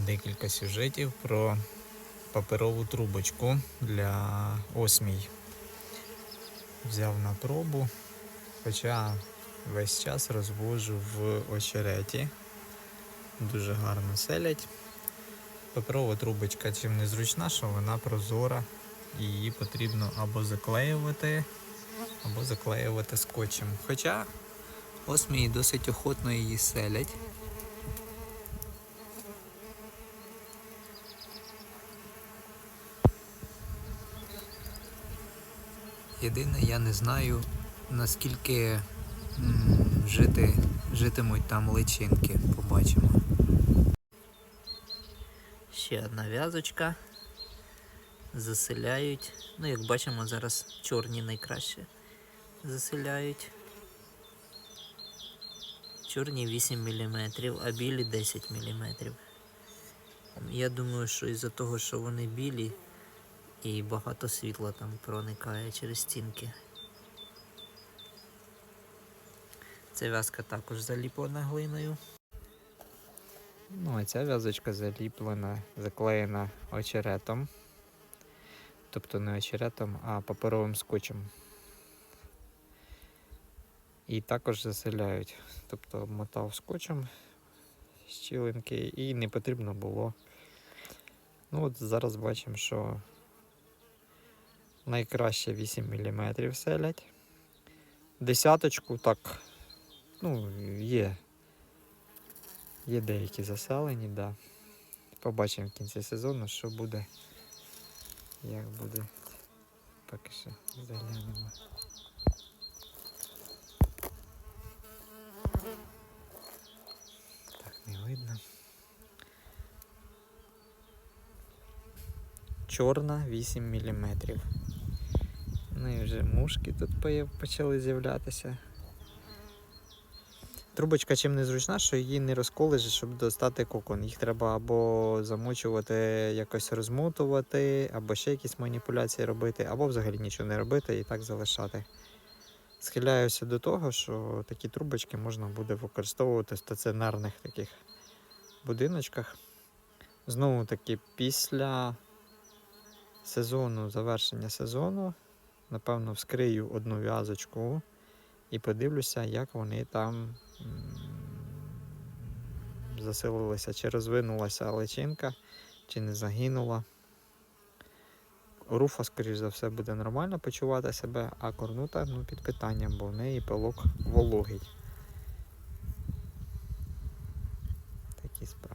декілька сюжетів про паперову трубочку для осмій. Взяв на пробу, хоча весь час розвожу в очереті. Дуже гарно селять. Паперова трубочка чим не зручна, що вона прозора її потрібно або заклеювати, або заклеювати скотчем. Хоча осмії досить охотно її селять. Єдине, я не знаю, наскільки м, жити, житимуть там личинки. Побачимо. Ще одна в'язочка. Заселяють. Ну, як бачимо, зараз чорні найкраще заселяють. Чорні 8 мм, а білі 10 мм. Я думаю, що із-за того, що вони білі і багато світла там проникає через стінки. Ця в'язка також заліплена глиною. Ну, а ця в'язочка заліплена, заклеєна очеретом. Тобто не очеретом, а паперовим скотчем. І також заселяють. Тобто обмотав скотчем щілинки і не потрібно було. Ну от зараз бачимо, що найкраще 8 мм селять. Десяточку так, ну, є. Є деякі заселені, да. Побачимо в кінці сезону, що буде, як буде. Поки що заглянемо. Так, не видно. Чорна 8 мм. Ну і вже мушки тут почали з'являтися. Трубочка чим не зручна, що її не розколиш, щоб достати кокон. Їх треба або замочувати, якось розмотувати, або ще якісь маніпуляції робити, або взагалі нічого не робити і так залишати. Схиляюся до того, що такі трубочки можна буде використовувати в стаціонарних таких будиночках. Знову таки, після сезону, завершення сезону, напевно, вскрию одну в'язочку і подивлюся, як вони там м, заселилися, чи розвинулася личинка, чи не загинула. Руфа, скоріш за все, буде нормально почувати себе, а корнута ну, під питанням, бо в неї пилок вологий. Такі справи.